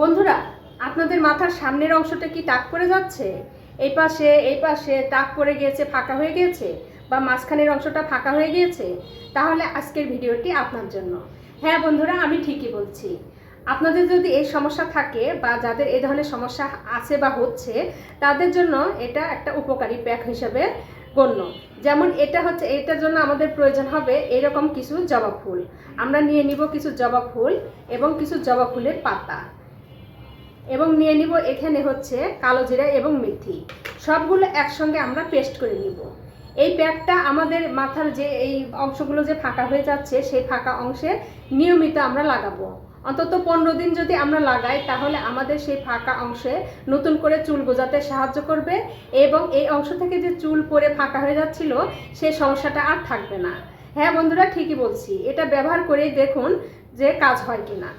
বন্ধুরা, আপনাদের মাথার সামনের অংশটা কি টাক পড়ে যাচ্ছে? এই পাশে এই পাশে টাক পড়ে গিয়েছে, ফাঁকা হয়ে গিয়েছে বা মাঝখানের অংশটা ফাঁকা হয়ে গিয়েছে? তাহলে আজকের ভিডিওটি আপনার জন্য। হ্যাঁ বন্ধুরা, আমি ঠিকই বলছি। আপনাদের যদি এই সমস্যা থাকে বা যাদের এই ধরনের সমস্যা আছে বা হচ্ছে, তাদের জন্য এটা একটা উপকারী প্যাক হিসেবে গণ্য। যেমন এটা হচ্ছে, এটার জন্য আমাদের প্রয়োজন হবে এরকম কিছু জবা ফুল। আমরা নিয়ে নিব কিছু জবা ফুল এবং কিছু জবা ফুলের পাতা। এবং নিয়ে নিব এখানে হচ্ছে কালো জিরা এবং মেথি। সবগুলো একসঙ্গে আমরা পেস্ট করে নিব। এই প্যাকটা আমাদের মাথার যে এই অংশগুলো যে ফাঁকা হয়ে যাচ্ছে, সেই ফাঁকা অংশে নিয়মিত আমরা লাগাবো। অন্তত পনেরো দিন যদি আমরা লাগাই, তাহলে আমাদের সেই ফাঁকা অংশে নতুন করে চুল গজাতে সাহায্য করবে এবং এই অংশ থেকে যে চুল পরে ফাঁকা হয়ে যাচ্ছিল, সেই সমস্যাটা আর থাকবে না। হ্যাঁ বন্ধুরা, ঠিকই বলছি। এটা ব্যবহার করেই দেখুন যে কাজ হয় কিনা।